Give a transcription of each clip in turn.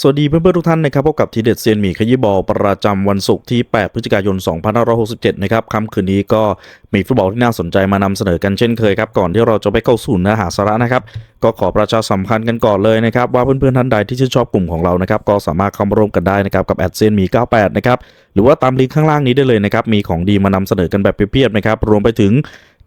สวัสดีเพื่อนๆทุกท่านนะครับพบกับทีเด็ดเซียนหมีขยี้บอลประจำวันศุกร์ที่ 8 พฤศจิกายน 2567 นะครับค่ำคืนนี้ก็มีฟุตบอลที่น่าสนใจมานำเสนอกันเช่นเคยครับ ก่อนที่เราจะไปเข้าสู่เนื้อหาสาระนะครับ ก็ขอประชาสัมพันธ์กันก่อนเลยนะครับ ว่าเพื่อนๆท่านใดที่ชื่นชอบกลุ่มของเรานะครับ ก็สามารถเข้ามาร่วมกันได้นะครับ กับแอดเซียนหมี 98 นะครับหรือว่าตามลิงก์ข้างล่างนี้ได้เลยนะครับมีของดีมานำเสนอกันแบบเพียบๆนะครับรวมไปถึง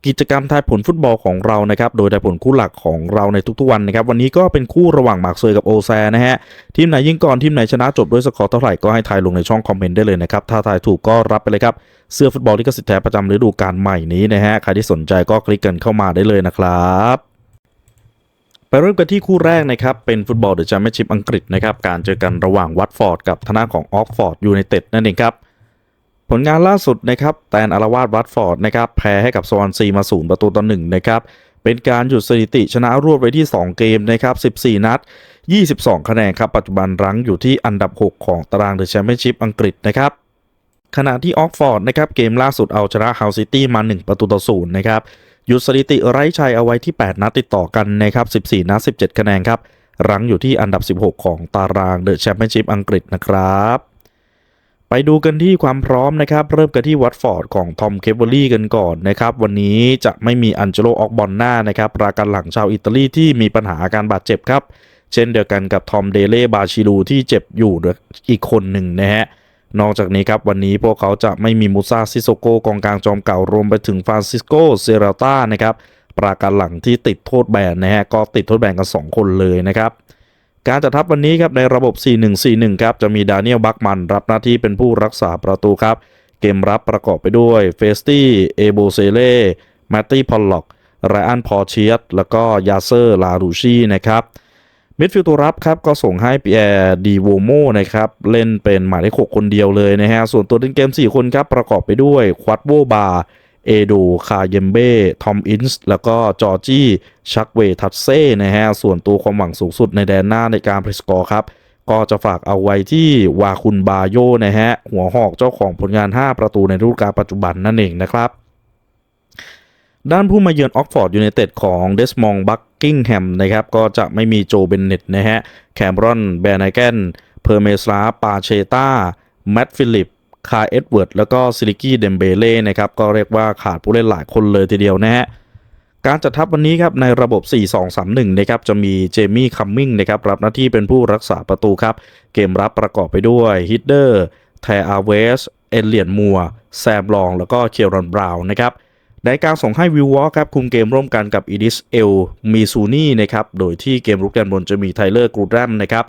กิจกรรมทายผลฟุตบอลของเรานะครับ โดยทายผลคู่หลักของเราในทุกๆวันนะครับ วันนี้ก็เป็นคู่ระหว่างหมากเซยกับโอแซนะฮะ ทีมไหนยิ่งก่อน ทีมไหนชนะจบด้วยสกอร์เท่าไหร่ก็ให้ทายลงในช่องคอมเมนต์ได้เลยนะครับ ถ้าทายถูกก็รับไปเลยครับ เสื้อฟุตบอลที่กสิทธิ์แท้ประจำฤดูกาลใหม่นี้นะฮะ ใครที่สนใจก็คลิกกันเข้ามาได้เลยนะครับไปเริ่มกันที่คู่แรกนะครับเป็นฟุตบอลเดอะแชมเปี้ยนชิพอังกฤษนะครับการเจอกันระหว่างวัตฟอร์ดกับทางด้าของออกฟอร์ดยูไนเต็ดนั่นเองครับ ผลงานล่าสุดนะครับแตนอารวาสวัตฟอร์ดนะครับแพ้ให้กับสวอนซีมาศูนย์ประตูต่อหนึ่งนะครับเป็นการหยุดสถิติชนะรวดไว้ที่ 2 เกมนะครับ 14 นัด 22 คะแนนครับ ปัจจุบันรั้งอยู่ที่อันดับ 6 ของตารางเดอะแชมเปี้ยนชิพอังกฤษนะครับ ขณะที่ออกฟอร์ดนะครับเกมล่าสุดเอาชนะเฮาซิตี้มา 1 ประตูต่อศูนย์นะครับหยุดสถิติไร้ชัยเอาไว้ที่ 8 นัดติดต่อกันนะครับ 14 นัด 17 คะแนนครับ รั้งอยู่ที่อันดับ 16 ของตารางเดอะแชมเปี้ยนชิพอังกฤษนะครับ ไปดูกันที่ความพร้อมนะครับ เริ่มกันที่วัตฟอร์ดของทอมเคเบอรี่กันก่อนนะครับ วันนี้จะไม่มีอันเจโลออกบอลหน้านะครับประกันหลังชาวอิตาลีที่มีปัญหาอาการบาดเจ็บครับ เช่นเดียวกันกับทอมเดเล่บาชิลูที่เจ็บอยู่อีกคนหนึ่งนะฮะนอกจากนี้ครับวันนี้พวกเขาจะไม่มีมูซาซิโซโกกองกลางจอมเก่ารวมไปถึงฟรานซิสโกเซราต้านะครับประกันหลังที่ติดโทษแบนนะฮะก็ติดโทษแบนกัน 2 คนเลยนะครับ การจัดทัพวันนี้ครับในระบบ 4-1-4-1 ครับจะมีดานิเอลบักมันรับหน้าที่เป็นผู้รักษาประตูครับ เกมรับประกอบไปด้วยเฟสตี้เอโบเซเล่แมตตี้พอลล็อกไรอันพอเชียตแล้วก็ยาเซอร์ลารูชีนะครับมิดฟิลด์ตัวรับครับก็ส่งให้ปีแอร์ดีโวโมนะครับเล่นเป็นหมายเลขหกคนเดียวเลยนะฮะส่วนตัวเล่นเกม 4 คนครับประกอบไปด้วยควอตโวบา เอโดคาเยมเบ้ ทอมอินส์แล้วก็จอร์จี้ ชักเวทัตเซ่นะฮะ ส่วนตัวความหวังสูงสุดในแดนหน้าในการพลิสกอร์ครับ ก็จะฝากเอาไว้ที่วาคุนบาโยนะฮะ หัวหอกเจ้าของผลงาน 5 ประตูในฤดูกาลปัจจุบันนั่นเองนะครับด้านผู้มาเยือนออกฟอร์ดยูไนเต็ดของเดสมองบักกิงแฮมนะครับก็จะไม่มีโจเบนเน็ตนะฮะแคมรอนแบร์ไนแกนเพอร์เมสลาปาเชตาแมตฟิลิป คาเอ็ดเวิร์ดแล้วก็ซิลิกี้เดมเบเล่นะครับก็เรียกว่าขาดผู้เล่นหลายคนเลยทีเดียวนะฮะการจัดทัพวันนี้ครับในระบบ 4-2-3-1 นะครับจะมีเจมี่คัมมิงนะครับรับหน้าที่เป็นผู้รักษาประตูครับ เกมรับประกอบไปด้วยฮิตเดอร์แทอาเวส เอเลียนมัว แซมลอง แล้วก็เคียรอนบราวน์นะครับในการส่งให้วิววอลครับคุมเกมร่วมกันกับอีดิสเอลมีซูนี่นะครับโดยที่เกมรุกแดนบนจะมีไทเลอร์กรูดแรมนะครับ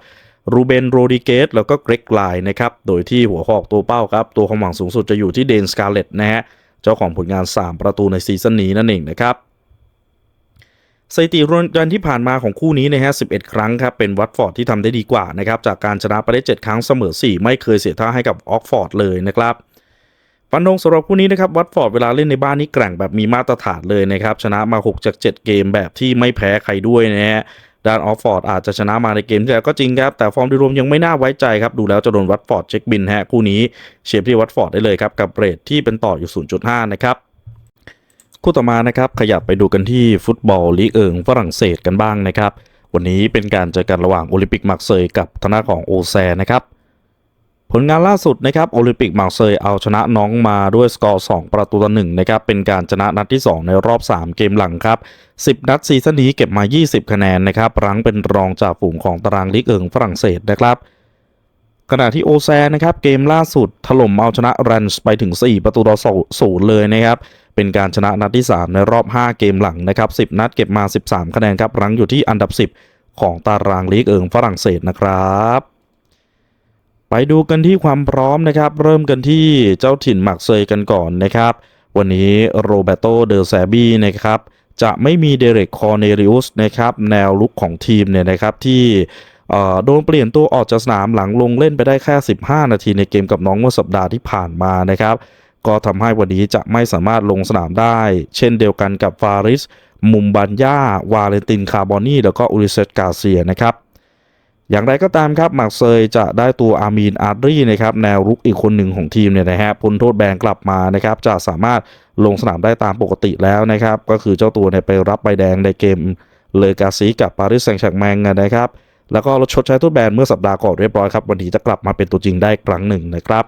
รูเบนโรดิเกสแล้วก็เกรกไลน์นะครับ โดยที่หัวหอกตัวเป้าครับ ตัวความหวังสูงสุดจะอยู่ที่เดนสกาเลตนะฮะ เจ้าของผลงาน 3 ประตูในซีซั่นนี้นั่นเองนะครับสถิติรวมกันที่ผ่านมาของคู่นี้นะฮะ 11 ครั้งครับ เป็นวัตฟอร์ดที่ทำได้ดีกว่านะครับ จากการชนะไปได้ 7 ครั้งเสมอ 4 ไม่เคยเสียท่าให้กับออกฟอร์ดเลยนะครับฟันธงสำหรับคู่นี้นะครับวัตฟอร์ดเวลาเล่นในบ้านนี่แกร่งแบบมีมาตรฐานเลยนะครับ ชนะมา 6 จาก 7 เกมแบบที่ไม่แพ้ใครด้วยนะฮะ ด้านออฟฟอร์ดอาจจะชนะมาในเกมที่แล้วก็จริงครับ แต่ฟอร์มโดยรวมยังไม่น่าไว้ใจครับ ดูแล้วจะโดนวัตฟอร์ดเช็คบินฮะคู่นี้เชียร์ที่วัตฟอร์ดได้เลยครับ กับเรทที่เป็นต่ออยู่ 0.5 นะครับคู่ต่อมานะครับขยับไปดูกันที่ฟุตบอลลีกเอิงฝรั่งเศสกันบ้างนะครับวันนี้เป็นการเจอกันระหว่างโอลิมปิกมาร์เซยกับทนาของโอแซนะครับ ผลงานล่าสุดนะครับโอลิมปิกมาร์เซยเอาชนะน้องมาด้วยสกอร์ 2 ประตูต่อหนึ่งนะครับเป็นการชนะนัดที่ 2 ในรอบ 3 เกมหลังครับ 10 นัดซีซั่นนี้เก็บมา 20 คะแนนนะครับรั้งเป็นรองจากฝูงของตารางลีกเอิงฝรั่งเศสนะครับขณะที่โอแซนะครับเกมล่าสุดถล่มเอาชนะรันส์ไปถึง 4 ประตูต่อศูนย์เลยนะครับเป็นการชนะนัดที่ 3 ในรอบ 5 เกมหลังนะครับ10 นัดเก็บมา 13 คะแนนครับรั้งอยู่ที่อันดับ 10 ของตารางลีกเอิงฝรั่งเศสนะครับ ไปดูกันที่ความพร้อมนะครับ เริ่มกันที่เจ้าถิ่นหมักเซยกันก่อนนะครับ วันนี้โรเบโตเดอแซบี้นะครับจะไม่มีเดเรกคอร์เนริอุสนะครับแนวลุกของทีมเนี่ยนะครับที่โดนเปลี่ยนตัวออกจากสนามหลังลงเล่นไปได้แค่ 15 นาทีในเกมกับน้องเมื่อสัปดาห์ที่ผ่านมานะครับ ก็ทำให้วันนี้จะไม่สามารถลงสนามได้ เช่นเดียวกันกับฟาริส มุมบันยาวาเลนตินคาร์บอนีแล้วก็อุลิเซตกาเซียนะครับ อย่างไรก็ตามครับมาร์เซยจะได้ตัวอามีนอาร์ดรีนะครับแนวรุกอีกคนหนึ่งของทีมเนี่ยนะฮะพ้นโทษแบนกลับมานะครับจะสามารถลงสนามได้ตามปกติแล้วนะครับก็คือเจ้าตัวเนี่ยไปรับใบแดงในเกมเลกาซีกับปารีสแซงต์แชร์แมงนะครับแล้วก็ลดชดใช้โทษแบนเมื่อสัปดาห์ก่อนเรียบร้อยครับวันนี้จะกลับมาเป็นตัวจริงได้ครั้งหนึ่งนะครับ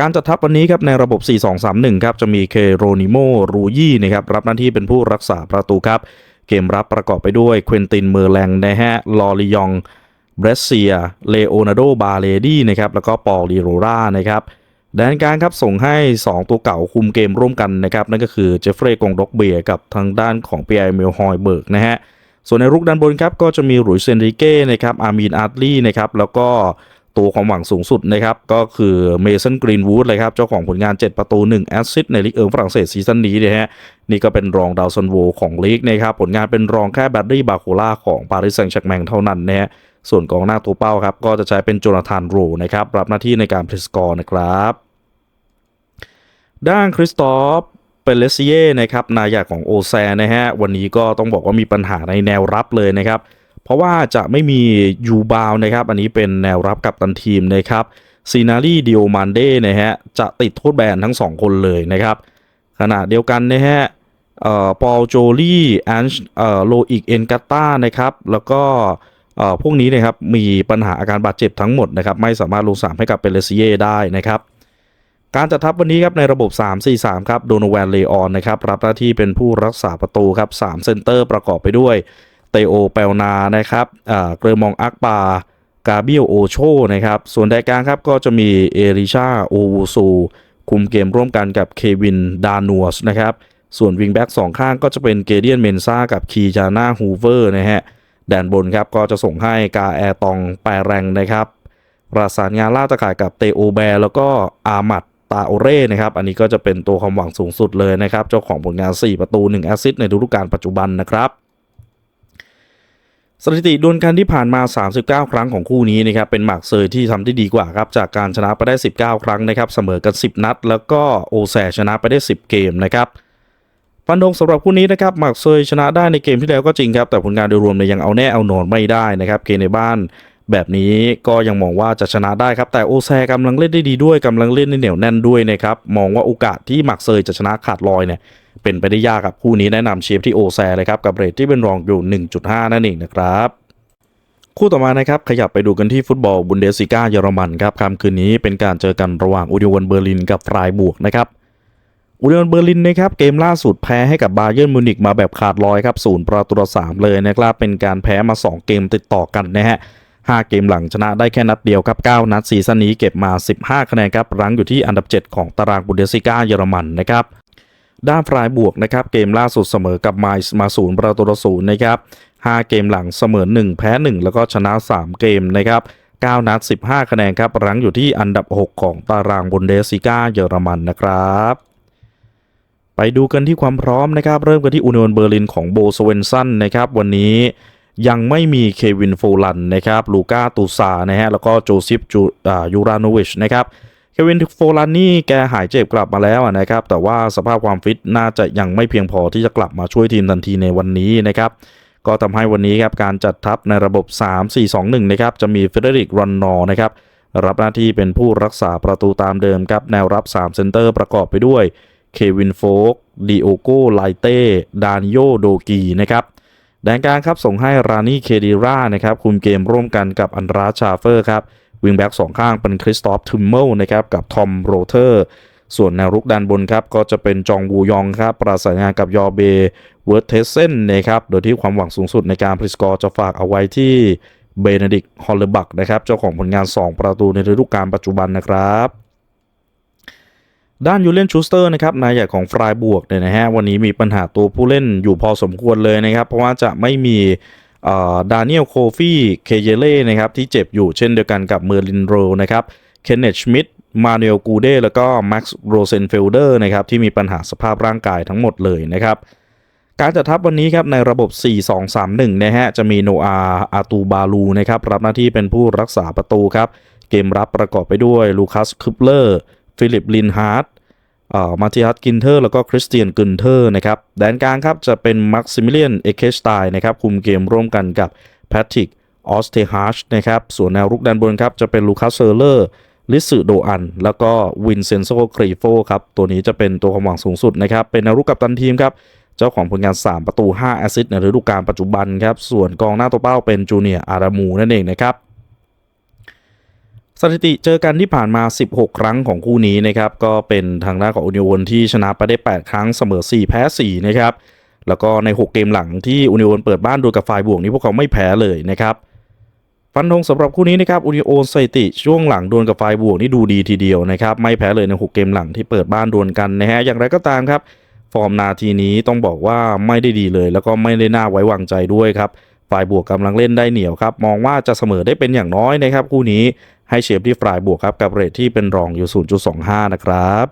การจัดทัพวันนี้ครับในระบบ 4-2-3-1 ครับจะมีเคโรนิโมรูยี่นะครับรับหน้าที่เป็นผู้รักษาประตูครับ เกมรับประกอบไปด้วยเควินตินเมอร์แลงนะฮะลอริยองเบรเซียเลโอนาร์โดบาเลดี้นะครับแล้วก็ปอลีโรรานะครับแดนกลางครับส่งให้ 2 ตัวเก่าคุมเกมร่วมกันนะครับนั่นก็คือเจฟเฟรย์กงด็อกเบียกับทางด้านของเปียร์เมลฮอยเบิร์กนะฮะส่วนในรุกด้านบนครับก็จะมีหลุยเซนริเก้นะครับอามีนอาร์ตลี่นะครับแล้วก็ ตัวความหวังสูงสุดนะครับ ก็คือเมสันกรีนวูดเลยครับ เจ้าของผลงาน 7 ประตู 1 แอสซิสต์ในลีกเอิงฝรั่งเศสซีซั่นนี้นะฮะนี่ก็เป็นรองดาวซันโวของลีกนะครับ ผลงานเป็นรองแค่แบดรี่บาโคล่าของปารีสแซงต์แชร์กแมงเท่านั้นนะฮะส่วนกองหน้าตัวเป้าครับ ก็จะใช้เป็นโจนาธานโรนะครับรับหน้าที่ในการเพลสกอร์นะครับด้านคริสตอฟเปเลเซียนะครับนายกของโอแซนะฮะวันนี้ก็ต้องบอกว่ามีปัญหาในแนวรับเลยนะครับ เพราะว่าจะไม่มียูบาวนะครับ อันนี้เป็นแนวรับกับตันทีมนะครับซีนารีดิโอมันเดนะฮะจะติดโทษแบนทั้ง 2 คนเลยนะครับ ขณะเดียวกันนะฮะเอ่อปอลโจลี่แอนเอ่อโลอิกเอนกาตานะครับ แล้วก็เอ่อพวกนี้นะครับมีปัญหาอาการบาดเจ็บทั้งหมดนะครับ ไม่สามารถลงสนามให้กับเปเลซียได้นะครับ การจัดทัพวันนี้ครับในระบบ 3-4-3 ครับโดนแวนเลออนนะครับรับหน้าที่เป็นผู้รักษาประตูครับ3เซนเตอร์ประกอบไปด้วย เตโอเปลนานะครับเกรมองอักปากาเบียโอโชนะครับ ส่วนแดกลางครับก็จะมีเอริชาโอวูซูคุมเกมร่วมกันกับเควินดานัวสนะครับ ส่วนวิงแบ็กสองข้างก็จะเป็นเกเดียนเมนซ่ากับคีจาน่าฮูเวอร์นะฮะแดนบนครับก็จะส่งให้กาแอตองแปรแรงนะครับประสานงานล่าตะข่ายกับเตโอแบร์แล้วก็อามัดตาโอเร่นะครับ อันนี้ก็จะเป็นตัวความหวังสูงสุดเลยนะครับ เจ้าของผลงาน 4 ประตู 1 แอสซิสต์ในฤดูกาลปัจจุบันนะครับ สถิติดวลกันที่ผ่านมา 39 ครั้งของคู่นี้นะครับเป็นหมากเซยที่ทำได้ดีกว่าครับจากการชนะไปได้ 19 ครั้งนะครับเสมอกัน 10 นัด แล้วก็โอแซชนะไปได้ 10 เกมนะครับฟันธงสำหรับคู่นี้นะครับหมากเซยชนะได้ในเกมที่แล้วก็จริงครับแต่ผลงานโดยรวมเนี่ยยังเอาแน่เอานอนไม่ได้นะครับเกมในบ้านแบบนี้ก็ยังมองว่าจะชนะได้ครับแต่โอแซกำลังเล่นได้ดีด้วยกำลังเล่นได้เหนียวแน่นด้วยนะครับมองว่าโอกาสที่หมักเซยจะชนะขาดลอยเนี่ย เป็นไปได้ยากครับคู่นี้แนะนำเชียร์ที่โอแซเลยครับกับเรทที่เป็นรองอยู่ 1.5 นั่นเองนะครับคู่ต่อมานะครับขยับไปดูกันที่ฟุตบอลบุนเดสิก้าเยอรมันครับค่ำคืนนี้เป็นการเจอกันระหว่างอูดิวันเบอร์ลินกับฟรายบวกนะครับอุดรเบอร์ลินนะครับเกมล่าสุดแพ้ให้กับบาเยิร์นมิวนิกมาแบบขาดลอยครับศูนย์ประตูต่อสามเลยนะครับเป็นการแพ้มา 2 เกมติดต่อกันนะฮะ5เกมหลังชนะได้แค่นัดเดียวครับ 9 นัดซีซั่นนี้เก็บมา 15 คะแนนครับรั้งอยู่ที่อันดับ 7 ของตารางบุนเดสิก้าเยอรมันนะครับ ด้านฟรายบวกนะครับเกมล่าสุดเสมอกับไมซ์มาศูนย์ประตูต่อศูนย์นะครับ5เกมหลังเสมอ 1 แพ้ 1 แล้วก็ชนะ 3 เกมนะครับ9นัด 15 คะแนนครับรั้งอยู่ที่อันดับ 6 ของตารางบุนเดสซิก้าเยอรมันนะครับไปดูกันที่ความพร้อมนะครับ เริ่มกันที่อูนิออนเบอร์ลินของโบสเวนซันนะครับ วันนี้ยังไม่มีเควินโฟลันนะครับลูก้าตูซานะฮะแล้วก็โจซิฟจูยูราโนวิชนะครับ เควินโฟลันนี่แกหายเจ็บกลับมาแล้วนะครับ แต่ว่าสภาพความฟิตน่าจะยังไม่เพียงพอที่จะกลับมาช่วยทีมทันทีในวันนี้นะครับ ก็ทำให้วันนี้ครับการจัดทัพในระบบ 3-4-2-1 นะครับ จะมีเฟเดริกรอนนอร์นะครับ รับหน้าที่เป็นผู้รักษาประตูตามเดิมครับ แนวรับ 3 เซนเตอร์ประกอบไปด้วยเควินโฟกดิโอโกไลเต้ดานโยโดกีนะครับแดนกลางครับส่งให้รานี่เคดีรานะครับคุมเกมร่วมกันกับอันราชาเฟอร์ครับ วิงแบ็กสองข้างเป็นคริสตอฟทูมเมลนะครับกับทอมโรเทอร์ส่วนแนวรุกด้านบนครับก็จะเป็นจองวูยองครับ ประสานงานกับยอเบเวิร์ดเทสเซนนะครับ โดยที่ความหวังสูงสุดในการพลิสกอร์จะฝากเอาไว้ที่เบนดิกฮอลเลบักนะครับ เจ้าของผลงาน 2 ประตูในฤดูกาลปัจจุบันนะครับ ด้านยูเลนชูสเตอร์นะครับนายใหญ่ของฟรายบวกเนี่ยนะฮะวันนี้มีปัญหาตัวผู้เล่นอยู่พอสมควรเลยนะครับ เพราะว่าจะไม่มี ดานิเอลโคฟี่เคเยเล่นะครับที่เจ็บอยู่เช่นเดียวกันกับเมอร์ลินโรนะครับเคนเนตชมิดมาเนลกูเดแล้วก็แม็กซ์โรเซนเฟลเดอร์นะครับที่มีปัญหาสภาพร่างกายทั้งหมดเลยนะครับการจัดทัพวันนี้ครับในระบบ 4-2-3-1 นะฮะจะมีโนอาอาตูบาลูนะครับรับหน้าที่เป็นผู้รักษาประตูครับ เกมรับประกอบไปด้วยลูคัสคุปเลอร์ ฟิลิปลินฮาร์ด มาติฮัสกินเทอร์แล้วก็คริสเตียนกึนเทอร์นะครับแดนกลางครับจะเป็นมักซิมิเลียนเอเคสไตน์นะครับคุมเกมร่วมกันกับแพทริกออสเทฮาร์ชนะครับส่วนแนวรุกด้านบนครับจะเป็นลูคัสเซอร์เลอร์ลิสึโดอัน แล้วก็วินเซนโซครีโฟครับตัวนี้จะเป็นตัวความหวังสูงสุดนะครับเป็นแนวรุกกับตันทีมครับเจ้าของผลงาน 3 ประตู 5 แอสซิสต์ในฤดูกาลปัจจุบันครับส่วนกองหน้าตัวเป้าเป็นจูเนียอารามูนั่นเองนะครับ สถิติเจอกันที่ผ่านมา 16 ครั้งของคู่นี้นะครับ ก็เป็นทางด้านของอุนิโอนที่ชนะไปได้ 8 ครั้งเสมอ 4 แพ้ 4 นะครับ แล้วก็ใน 6 เกมหลังที่อุนิโอนเปิดบ้านโดยกับฝ่ายบวกนี้พวกเขาไม่แพ้เลยนะครับฟันธงสำหรับคู่นี้นะครับอุนิโอนสถิติช่วงหลังดวลกับฝ่ายบวกนี่ดูดีทีเดียวนะครับไม่แพ้เลยใน 6 เกมหลังที่เปิดบ้านดวลกันนะฮะอย่างไรก็ตามครับ ฟอร์มนาทีนี้ต้องบอกว่าไม่ได้ดีเลย แล้วก็ไม่ได้น่าไว้วางใจด้วยครับ ฝ่ายบวกกำลังเล่นได้เหนียวครับ มองว่าจะเสมอได้เป็นอย่างน้อยนะครับคู่นี้ให้เชียร์ที่ฝ่ายบวกครับกับเรทที่เป็นรองอยู่ 0.25 นะครับ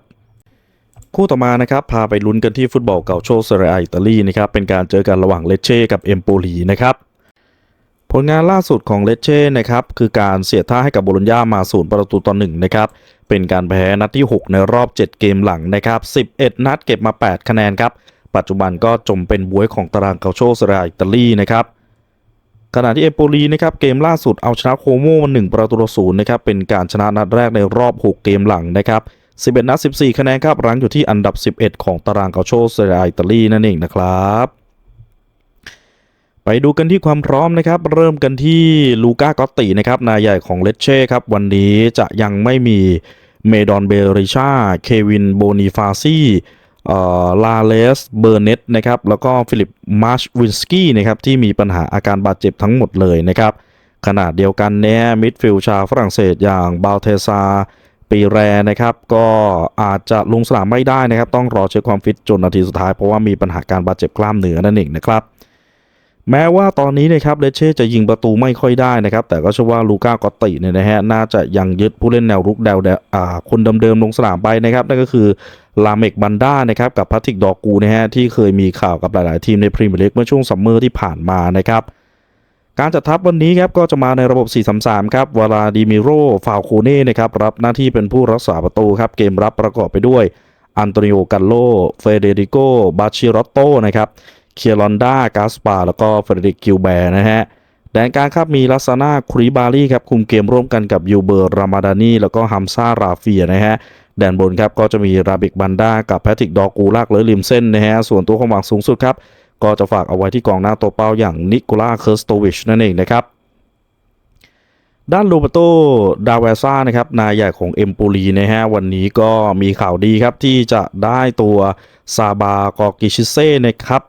คู่ต่อมานะครับพาไปลุ้นกันที่ฟุตบอลเก่าโชเซเรียอิตาลีนะครับเป็นการเจอกันระหว่างเลเช่กับเอมโปลีนะครับผลงานล่าสุดของเลเช่นะครับคือการเสียท่าให้กับโบโลญญามาศูนย์ประตูต่อหนึ่งนะครับเป็นการแพ้นัดที่ 6 ในรอบ 7 เกมหลังนะครับ11 นัดเก็บมา 8 คะแนนครับปัจจุบันก็จมเป็นบวยของตารางเกาโชสเรียอิตาลีนะครับ ขณะที่เอโปลีนะครับเกมล่าสุดเอาชนะโคโมมา1ประตูต่อศูนย์นะครับเป็นการชนะนัดแรกในรอบ 6 เกมหลังนะครับ 11 นัด 14 คะแนนครับรั้งอยู่ที่อันดับ 11 ของตารางเกาโชสเรียอิตาลีนั่นเองนะครับไปดูกันที่ความพร้อมนะครับ เริ่มกันที่ลูก้ากอตตินะครับนายใหญ่ของเลเช่ครับ วันนี้จะยังไม่มีเมดอนเบริชาเควินโบนิฟาซี ลาเลสเบอร์เน็ตนะครับแล้วก็ฟิลิปมาร์ชวินสกี้นะครับที่มีปัญหาอาการบาดเจ็บทั้งหมดเลยนะครับขนาดเดียวกันเนี่ยมิดฟิลชาฝรั่งเศสอย่างบาลเทซาปีแรนะครับก็อาจจะลงสนามไม่ได้นะครับ ต้องรอเช็คความฟิตจนนาทีสุดท้ายเพราะว่ามีปัญหาการบาดเจ็บกล้ามเนื้อนั่นเองนะครับแม้ว่าตอนนี้นะครับเลเช่จะยิงประตูไม่ค่อยได้นะครับ แต่ก็เชื่อว่าลูก้ากอตติเนี่ยนะฮะน่าจะยังยึดผู้เล่นแนวรุกแดวอ่าคนเดิมๆลงสนามไปนะครับนั่นก็คือ ลาเมกบันด้านะครับกับพัติกดอกูนะฮะที่เคยมีข่าวกับหลาย ๆ ทีมในพรีเมียร์ลีกเมื่อช่วงซัมเมอร์ที่ผ่านมานะครับการจัดทัพวันนี้ครับก็จะมาในระบบ 4-3-3 ครับวลาดิมิโรฟาวโคเน่นะครับรับหน้าที่เป็นผู้รักษาประตูครับเกมรับประกอบไปด้วยอันโตนิโอกันโลเฟเดริโกบาชิรอตโตนะครับเคียรอนดากาสปาแล้วก็เฟรดิกกิลแบร์นะฮะ แดนกลางครับมีลัสนาคริบารีครับคุมเกมร่วมกันกับยูเบอร์รามาดานีแล้วก็ฮัมซาราเฟียนะฮะแดนบนครับก็จะมีราบิกบันดากับแพทริกดอกูลากเลยริมเส้นนะฮะส่วนตัวความหวังสูงสุดครับ ก็จะฝากเอาไว้ที่กองหน้าตัวเป้าอย่างนิโคล่าเคิร์สโตวิชนั่นเองนะครับด้านโรเบโตดาเวซ่านะครับนายใหญ่ของเอมโปลีนะฮะวันนี้ก็มีข่าวดีครับที่จะได้ตัวซาบากอกิชิเซ่นะครับ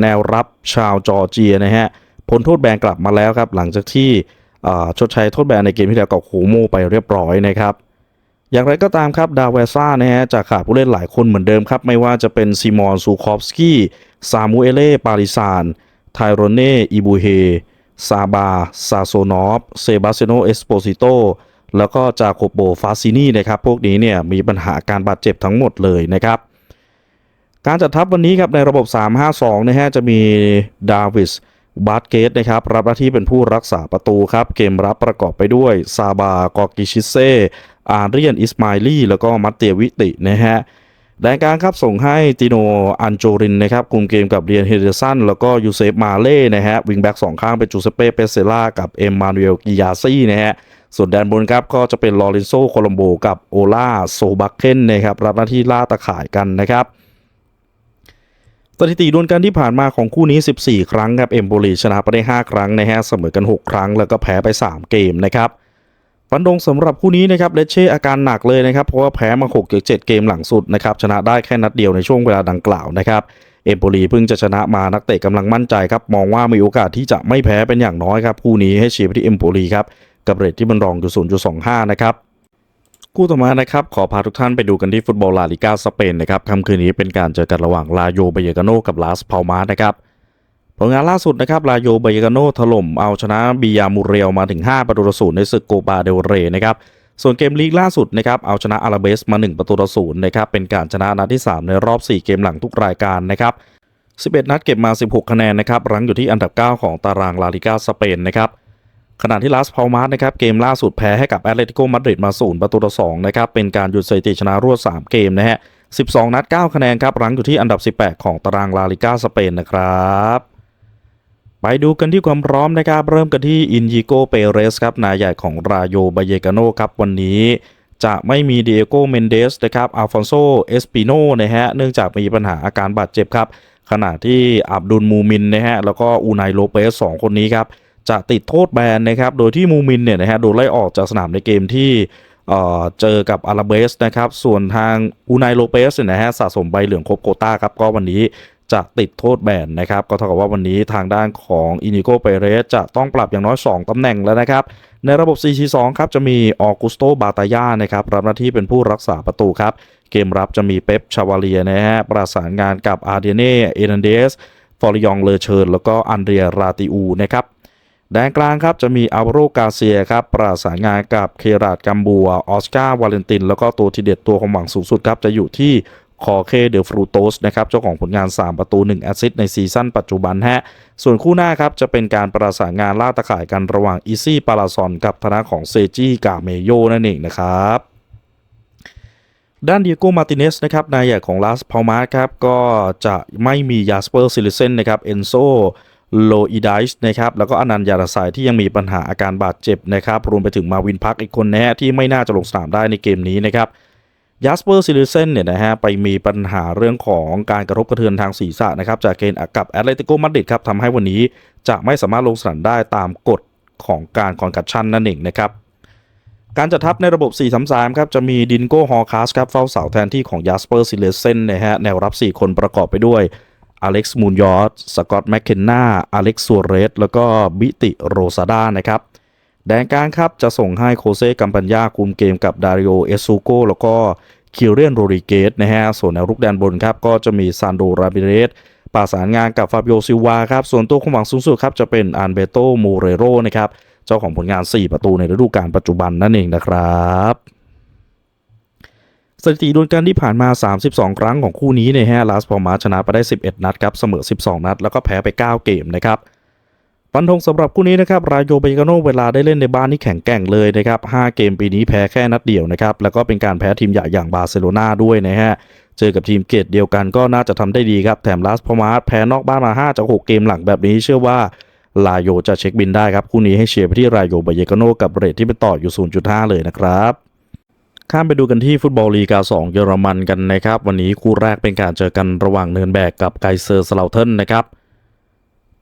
แนวรับชาวจอร์เจียนะฮะ พ้นโทษแบนกลับมาแล้วครับ หลังจากที่ชดใช้โทษแบนในเกมที่แล้วกับโคโมไปเรียบร้อยนะครับ อย่างไรก็ตามครับดาวเวซ่านะฮะจะขาดผู้เล่นหลายคนเหมือนเดิมครับ ไม่ว่าจะเป็นซิมอนซูคอฟสกี้ซามูเอเล่ปาริซานไทโรเน่อิบูเฮซาบาซาโซนอฟเซบาสเซโนเอสโปซิโตแล้วก็จาโคโบฟาซินีนะครับ พวกนี้เนี่ยมีปัญหาการบาดเจ็บทั้งหมดเลยนะครับการจัดทัพวันนี้ครับในระบบ 3-5-2 นะฮะจะมีดาวิส บาร์เกตนะครับรับหน้าที่เป็นผู้รักษาประตูครับ เกมรับประกอบไปด้วย ซาบากอกิชิเซ อาร์เรียน อิสมาลีแล้วก็มัตเตียวิตินะฮะแดนกลางครับส่งให้ติโนอันโจรินนะครับคุมเกมกับเรียนเฮเดสันแล้วก็ยูเซฟมาเล่นะฮะวิงแบ็กสองข้างเป็นจูเซเป้เปเซล่ากับเอ็มมานูเอลกิยาซี่นะฮะส่วนแดนบนครับก็จะเป็นลอเรนโซโคลัมโบกับโอล่าโซบักเคนนะครับรับหน้าที่ล่าตะข่ายกันนะครับ สถิติดวลกันที่ผ่านมาของคู่นี้ 14 ครั้งครับเอมโบลีชนะไปได้ 5 ครั้งนะฮะเสมอกัน 6 ครั้งแล้วก็แพ้ไป 3 เกมนะครับฟันดงสำหรับคู่นี้นะครับเลเช่อาการหนักเลยนะครับเพราะว่าแพ้มา6เกือบ7เกมหลังสุดนะครับชนะได้แค่นัดเดียวในช่วงเวลาดังกล่าวนะครับเอมโบลีเพิ่งจะชนะมานักเตะกำลังมั่นใจครับมองว่ามีโอกาสที่จะไม่แพ้เป็นอย่างน้อยครับคู่นี้ให้เชียร์ไปที่เอมโบลีครับกับเรทที่มันรองอยู่0.25นะครับ คู่ต่อมานะครับขอพาทุกท่านไปดูกันที่ฟุตบอลลาลิกาสเปนนะครับค่ำคืนนี้เป็นการเจอกันระหว่างลาโยเบเยกาโนกับลาสพาลมานะครับผลงานล่าสุดนะครับลาโยเบเยกาโนถล่มเอาชนะบียามูเรียลมาถึง 5 ประตูต่อศูนย์ในศึกโกปาเดลเรนะครับส่วนเกมลีกล่าสุดนะครับเอาชนะอาราเบสมา 1 ประตูต่อศูนย์นะครับเป็นการชนะนัดที่ 3 ในรอบ 4 เกมหลังทุกรายการนะครับ11 นัดเก็บมา 16 คะแนนนะครับรั้งอยู่ที่อันดับ 9 ของตารางลาลิกาสเปนนะครับ ขณะที่ลาสพาลมาสนะครับเกมล่าสุดแพ้ให้กับแอตเลติโกมาดริดมาศูนย์ประตูต่อ2นะครับเป็นการหยุดสถิติชนะรวด 3 เกมนะฮะ 12 นัด 9 คะแนนครับรั้งอยู่ที่อันดับ 18 ของตารางลาลิกาสเปนนะครับไปดูกันที่ความพร้อมนะครับเริ่มกันที่อินยิโกเปเรสครับนายใหญ่ของราโยบาเยกาโนครับวันนี้จะไม่มีเดโกเมนเดสนะครับอัลฟอนโซเอสปิโนนะฮะเนื่องจากมีปัญหาอาการบาดเจ็บครับขณะที่อับดุลมูมินนะฮะแล้วก็อูไนโลเปสสองคนนี้ครับ จะติดโทษแบนนะครับ โดยที่มูมินเนี่ยนะฮะโดนไล่ออกจากสนามในเกมที่เจอกับอาราเบสนะครับ ส่วนทางอูไนโลเปสเนี่ยนะฮะสะสมใบเหลืองครบโคต้าครับ ก็วันนี้จะติดโทษแบนนะครับ ก็เท่ากับว่าวันนี้ทางด้านของอินิโกเปเรสจะต้องปรับอย่างน้อย 2 ตำแหน่งแล้วนะครับ ในระบบ 4-4-2 ครับ จะมีออกุสโตบาตายานะครับ รับหน้าที่เป็นผู้รักษาประตูครับ เกมรับจะมีเป๊ปชาวาเลียนะฮะประสานงานกับอาร์เดเน่เอนันเดสฟอริยองเลเชิญแล้วก็อันเดรียราติอูนะครับ แดนกลางครับจะมีอัลโรกาเซียครับประสานงานกับเคราดกัมบัวออสการ์วาเลนติน แล้วก็ตัวทีเด็ดตัวของหวังสูงสุดครับจะอยู่ที่คอเคเดลฟรูโตสนะครับเจ้าของผลงาน 3 ประตู 1 แอสซิสต์ในซีซั่นปัจจุบันฮะส่วนคู่หน้าครับจะเป็นการประสานงานล่าตะข่ายกันระหว่างอีซี่ปาลาซอนกับธนาของเซจิกาเมโยนั่นเองนะครับด้านเดียโก้มาติเนสนะครับนายใหญ่ของลาสพามาสครับก็จะไม่มียาสเปอร์ซิลิเซนนะครับเอนโซ โลอีไดส์นะครับแล้วก็อนันยารสายที่ยังมีปัญหาอาการบาดเจ็บนะครับรวมไปถึงมาวินพักอีกคนนะฮะที่ไม่น่าจะลงสนามได้ในเกมนี้นะครับยาสเปอร์ซิลิเซนเนี่ยนะฮะไปมีปัญหาเรื่องของการกระทบกระเทือนทางศีรษะนะครับจากเกมกับแอตเลติโกมาดริดครับทำให้วันนี้จะไม่สามารถลงสนามได้ตามกฎของการคอนกัดชันนั่นเองนะครับการจัดทัพในระบบ 4-3-3 ครับจะมีดินโก้ฮอคาสครับเฝ้าเสาแทนที่ของยาสเปอร์ซิเลเซนนะฮะแนวรับ 4 คนประกอบไปด้วย อเล็กซ์มูนยอร์สกอตแมคเคนนาอเล็กซ์ซัวเรส แล้วก็บิติโรซาด้านะครับ แดนกลางครับจะส่งให้โคเซ่กัมปัญญาคุมเกมกับดาริโอ เอซูโกแล้วก็คิเรียนโรริเกสนะฮะ ส่วนแนวรุกแดนบนครับ ก็จะมีซานโดราบิเรสประสานงานกับฟาบิโอซิวาครับ ส่วนตัวความหวังสูงสุดครับ จะเป็นอันเบโตโมเรโรนะครับ เจ้าของผลงาน 4 ประตูในฤดูกาลปัจจุบันนั่นเองนะครับ สถิติดวลกันที่ผ่านมา 32 ครั้งของคู่นี้เนี่ยฮะลาสพอมาชนะไปได้ 11 นัดครับเสมอ 12 นัด แล้วก็แพ้ไป 9 เกมนะครับฟันธงสำหรับคู่นี้นะครับรายโยเบกาโนเวลาได้เล่นในบ้านที่แข็งแกร่งเลยนะครับ 5 เกมปีนี้แพ้แค่นัดเดียวนะครับ แล้วก็เป็นการแพ้ทีมใหญ่อย่างบาร์เซโลนาด้วยนะฮะเจอกับทีมเกตเดียวกันก็น่าจะทำได้ดีครับ แถมลาสพอมาแพ้นอกบ้านมา5จาก6เกมหลังแบบนี้เชื่อว่าลายโยจะเช็คบินได้ครับคู่นี้ให้เชียร์ไปที่รายโยเบเยกาโนกับเรทที่เป็นต่ออยู่ 0.5 เลยนะครับ ข้ามไปดูกันที่ฟุตบอลลีกา 2 เยอรมันกันนะครับ วันนี้คู่แรกเป็นการเจอกันระหว่างเนินแบกกับไกเซอร์สลาเทนนะครับ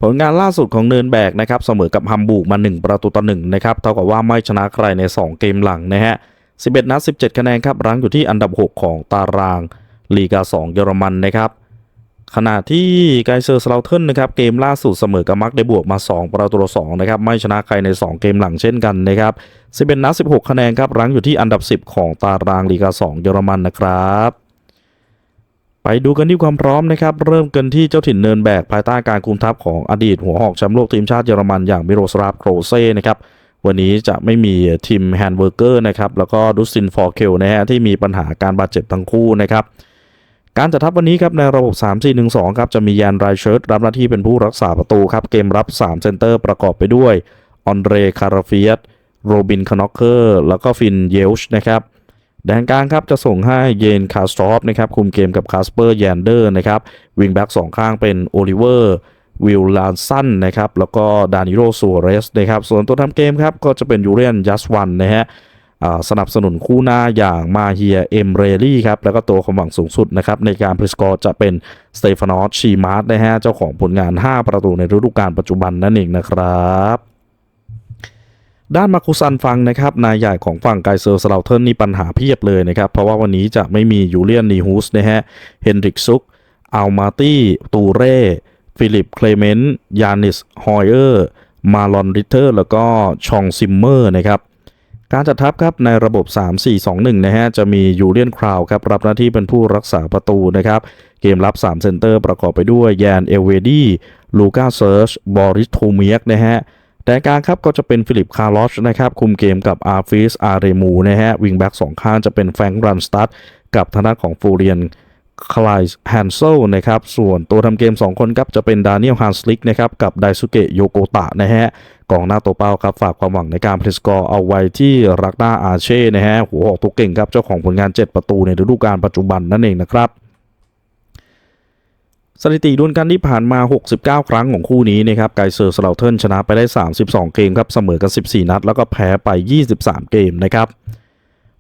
ผลงานล่าสุดของเนินแบกนะครับเสมอกับฮัมบูร์กมา 1 ประตูต่อ1นะครับเท่ากับว่าไม่ชนะใครใน 2 เกมหลังนะฮะ 11 นัด 17 คะแนนครับรั้งอยู่ที่อันดับ 6 ของตารางลีกา 2 เยอรมันนะครับ ขณะที่ไกเซอร์สลาเทนนะครับเกมล่าสุดเสมอกับมักได้บวกมา 2 ประตูต่อ2นะครับไม่ชนะใครใน 2 เกมหลังเช่นกันนะครับ11นัด16 คะแนนครับรั้งอยู่ที่อันดับ 10 ของตารางลีกา2เยอรมันนะครับไปดูกันที่ความพร้อมนะครับเริ่มกันที่เจ้าถิ่นเนินแบกภายใต้การคุมทัพของอดีตหัวหอกแชมป์โลกทีมชาติเยอรมันอย่างมิโรสลาฟโครเซ่นะครับวันนี้จะไม่มีทีมแฮนเวอร์เกอร์นะครับแล้วก็ดุสซินฟอร์เคลนะฮะที่มีปัญหาการบาดเจ็บทั้งคู่นะครับ การจัดทัพวันนี้ครับในระบบ 3-4-1-2 ครับจะมียานไรเชิร์ตรับหน้าที่เป็นผู้รักษาประตูครับเกมรับ 3 เซนเตอร์ประกอบไปด้วยออนเดรคาราเฟียสโรบินคานอกเกอร์แล้วก็ฟินเยลช์นะครับแดนกลางครับจะส่งให้เยนคาสตรอฟนะครับคุมเกมกับคาสเปอร์แยนเดอร์นะครับวิงแบ็กสองข้างเป็นโอลิเวอร์วิลลานสันนะครับแล้วก็ดานิโรซัวเรสนะครับส่วนตัวทำเกมครับก็จะเป็นยูเรียนยัสวันนะฮะ สนับสนุนคู่หน้าอย่างมาเฮียเอมเรลี่ครับ แล้วก็ตัวความหวังสูงสุดนะครับ ในการพริสกอร์จะเป็นสเตฟานอสชีมาร์ตนะฮะเจ้าของผลงาน 5 ประตูในฤดูกาลปัจจุบันนั่นเองนะครับด้านมาคุซันฟังนะครับนายใหญ่ของฝั่งไกเซอร์สลาเทิร์นนี่ปัญหาเพียบเลยนะครับ เพราะว่าวันนี้จะไม่มียูเลียนนีฮูสนะฮะเฮนริกซุกอัลมาตี้ตูเร่ฟิลิปเคลเมนต์ยานิสฮอยเออร์มาลอนริเทอร์ แล้วก็ชองซิมเมอร์นะครับ การจัดทัพครับในระบบ 3-4-2-1 นะฮะจะมียูเลียนคราวครับรับหน้าที่เป็นผู้รักษาประตูนะครับ เกมรับ 3 เซนเตอร์ประกอบไปด้วยแยนเอลเวดีลูกาเซิร์ชบอริสโทเมียกนะฮะแต่กลางครับก็จะเป็นฟิลิปคาร์ลอชนะครับ คุมเกมกับอาร์ฟิสอาร์เรมูนะฮะวิงแบ็กสองข้างจะเป็นแฟรงค์รันสตัดกับทางด้าของฟูเรียน คลายแฮนเซลนะครับ ส่วนตัวทำเกม 2 คนครับ จะเป็นดานิเอลฮันสลิกนะครับ กับไดซุเกะโยโกตะนะฮะกองหน้าตัวเป้าครับ ฝากความหวังในการพลิสกอร์เอาไว้ที่รักหน้าอาเช่นะฮะหัวหอกตัวเก่งครับ เจ้าของผลงาน 7 ประตูในฤดูกาลปัจจุบันนั่นเองนะครับสถิติดวลกันที่ผ่านมา 69 ครั้งของคู่นี้นะครับ ไกเซอร์สลาเทิร์นชนะไปได้ 32 เกมครับ เสมอกัน 14 นัด แล้วก็แพ้ไป 23 เกมนะครับ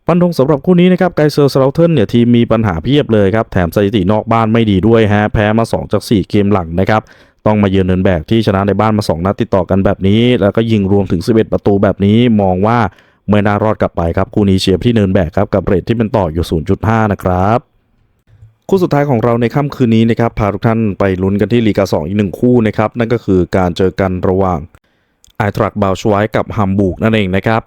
ฟันธงสำหรับคู่นี้นะครับไกเซอร์สเลาเทนเนี่ยทีมมีปัญหาเพียบเลยครับแถมสถิตินอกบ้านไม่ดีด้วยฮะแพ้มา2จาก4เกมหลังนะครับต้องมาเยือนเนินแบกที่ชนะในบ้านมา 2 นัดติดต่อกันแบบนี้ แล้วก็ยิงรวมถึง 11 ประตูแบบนี้มองว่าไม่น่ารอดกลับไปครับคู่นี้เชียร์ที่เนินแบกครับกับเรทที่เป็นต่ออยู่ 0.5 นะครับคู่สุดท้ายของเราในค่ำคืนนี้นะครับพาทุกท่านไปลุ้นกันที่ลีกา2อีกหนึ่งคู่นะครับนั่นก็คือการเจอกันระหว่างไอทรักบาวชไวกับฮัมบูร์กนั่นเองนะครับ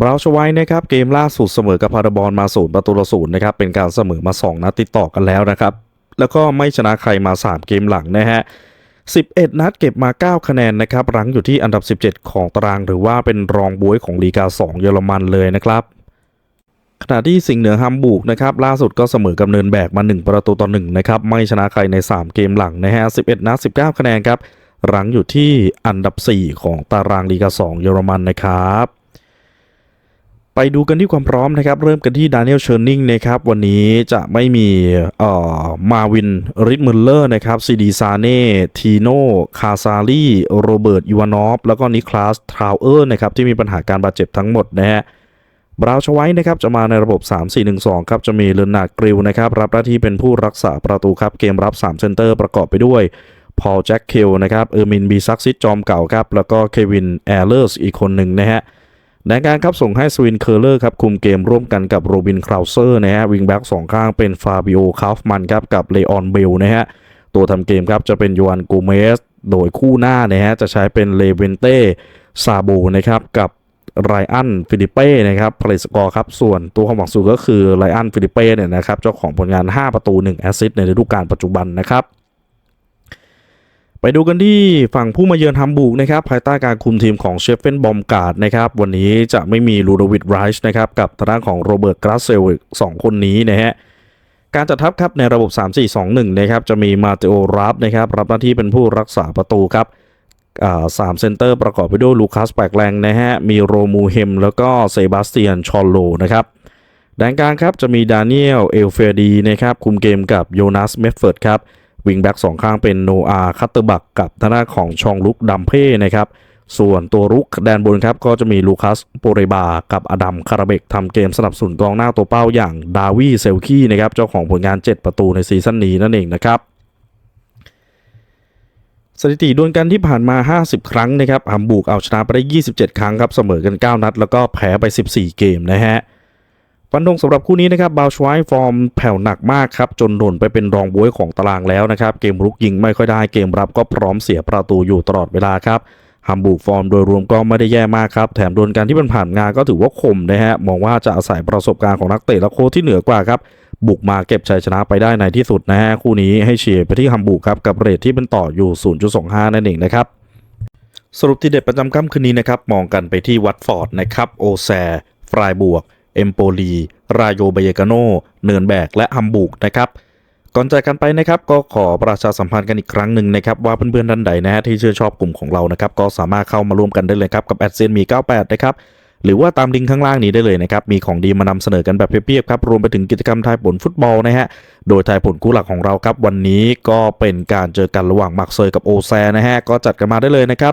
บราวชไวนะครับเกมล่าสุดเสมอกับพาราบอลมาศูนย์ประตูศูนย์นะครับเป็นการเสมอมา 2 นัดติดต่อกันแล้วนะครับ แล้วก็ไม่ชนะใครมา 3 เกมหลังนะฮะ11 นัดเก็บมา 9 คะแนนนะครับรั้งอยู่ที่อันดับ 17 ของตารางหรือว่าเป็นรองบวยของลีกา 2 เยอรมันเลยนะครับขณะที่สิงห์เหนือฮัมบูร์กนะครับล่าสุดก็เสมอกับเนินแบกมา 1 ประตูต่อ1นะครับไม่ชนะใครใน 3 เกมหลังนะฮะ11 นัด 19 คะแนนครับรั้งอยู่ที่อันดับ 4 ของตารางลีกา 2 เยอรมันนะครับ ไปดูกันที่ความพร้อมนะครับ เริ่มกันที่ดานิเอลเชอร์นิงนะครับ วันนี้จะไม่มีเอ่อมาวินริทมุลเลอร์นะครับซีดีซาเน่ทีโนคาซาลีโรเบิร์ตยูวานอฟแล้วก็นิคลาสทราวเออร์นะครับ ที่มีปัญหาการบาดเจ็บทั้งหมดนะฮะบราวชไว้นะครับจะมาในระบบ 3-4-1-2 ครับจะมีเลนนาร์ดกริลนะครับรับหน้าที่เป็นผู้รักษาประตูครับเกมรับ 3 เซนเตอร์ประกอบไปด้วยพอลแจ็คเคลนะครับเออร์มินบีซักซิตจอมเก่าครับแล้วก็เควินแอร์เลอร์สอีกคนหนึ่งนะฮะ ในการครับส่งให้สวินเคอร์เลอร์ครับคุมเกมร่วมกันกับโรบินคราวเซอร์นะฮะวิงแบ็กสองข้างเป็นฟาบิโอคาฟมันครับกับเลออนเบลนะฮะตัวทำเกมครับจะเป็นโยอันกูเมสโดยคู่หน้านะฮะจะใช้เป็นเลเวนเต้ซาโบนะครับกับไรอันฟิลิเป้นะครับผลิตสกอร์ครับ ส่วนตัวความหวังสูงก็คือไรอันฟิลิเป้เนี่ยนะครับ เจ้าของผลงาน 5 ประตู 1 แอสซิสต์ในฤดูกาลปัจจุบันนะครับ ไปดูกันที่ฝั่งผู้มาเยือนฮัมบูร์กนะครับภายใต้การคุมทีมของเชฟเฟนบอมการ์ดนะครับวันนี้จะไม่มีลูโดวิดไรช์นะครับกับทางด้านของโรเบิร์ตกราเซลสองคนนี้นะฮะการจัดทัพครับในระบบ 3-4-2-1 นะครับจะมีมาเตโอรับนะครับรับหน้าที่เป็นผู้รักษาประตูครับสามเซนเตอร์ประกอบไปด้วยลูคัสแปกแรงนะฮะมีโรมูเฮม แล้วก็เซบาสเตียนชอลโลนะครับแดนกลางครับจะมีดานิเอลเอลเฟดีนะครับคุมเกมกับโยนัสเมฟเฟิร์ดครับ วิงแบ็กสองข้างเป็นโนอาคัตเตอร์บักกับทางด้านของชองลุกดัมเพ่นะครับ ส่วนตัวรุกแดนบนครับก็จะมีลูคัสโปเรบา กับอดัมคาราเบกทำเกมสนับสนุนกองหน้าตัวเป้าอย่างดาวีเซลคีนะครับเจ้าของผลงาน 7 ประตูในซีซั่นนี้นั่นเองนะครับสถิติดวลกันที่ผ่านมา 50 ครั้งนะครับฮัมบูร์กเอาชนะไปได้ 27 ครั้งครับ เสมอกัน 9 นัด แล้วก็แพ้ไป 14 เกมนะฮะ ฟันธงสำหรับคู่นี้นะครับบาวชไวฟอร์มแผ่วหนักมากครับจนหล่นไปเป็นรองบวยของตารางแล้วนะครับ เกมรุกยิงไม่ค่อยได้เกมรับก็พร้อมเสียประตูอยู่ตลอดเวลาครับฮัมบูร์กฟอร์มโดยรวมก็ไม่ได้แย่มากครับ แถมโดวลกันที่มันผ่านงานก็ถือว่าคมนะฮะ มองว่าจะอาศัยประสบการณ์ของนักเตะและโค้ชที่เหนือกว่าครับ บุกมาเก็บชัยชนะไปได้ในที่สุดนะฮะ คู่นี้ให้เชียร์ไปที่ฮัมบูร์กครับ กับเรทที่เป็นต่ออยู่ 0.25 นั่นเองนะครับ สรุปที่เด็ดประจำค่ำคืนนี้นะครับ มองกันไปที่วัตฟอร์ดนะครับ โอแซฟรายบวก เอมโปลี รายโยเบเยกาโน เนินแบก และฮัมบูกนะครับก่อนจากกันไปนะครับก็ขอประชาสัมพันธ์กันอีกครั้งหนึ่งนะครับว่าเพื่อนๆท่านใดนะฮะที่ชื่นชอบกลุ่มของเรานะครับก็สามารถเข้ามาร่วมกันได้เลยครับกับแอดเซนมี 98 นะครับหรือว่าตามลิงก์ข้างล่างนี้ได้เลยนะครับ มีของดีมานำเสนอกันแบบเพียบๆครับ รวมไปถึงกิจกรรมทายผลฟุตบอลนะฮะ โดยทายผลคู่หลักของเราครับ วันนี้ก็เป็นการเจอกันระหว่างมักเซย์กับโอแซนะฮะ ก็จัดกันมาได้เลยนะครับ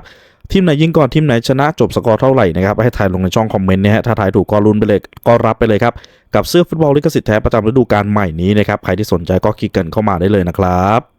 ทีมไหนยิงก่อนทีมไหนชนะจบสกอร์เท่าไหร่นะครับให้ถ่ายลงในช่องคอมเมนต์นะฮะถ้าถ่ายถูกก็ลุ้นไปเลยก็รับไปเลยครับ กับเสื้อฟุตบอลลิขสิทธิ์แท้ประจำฤดูกาลใหม่นี้นะครับใครที่สนใจก็คลิกกันเข้ามาได้เลยนะครับ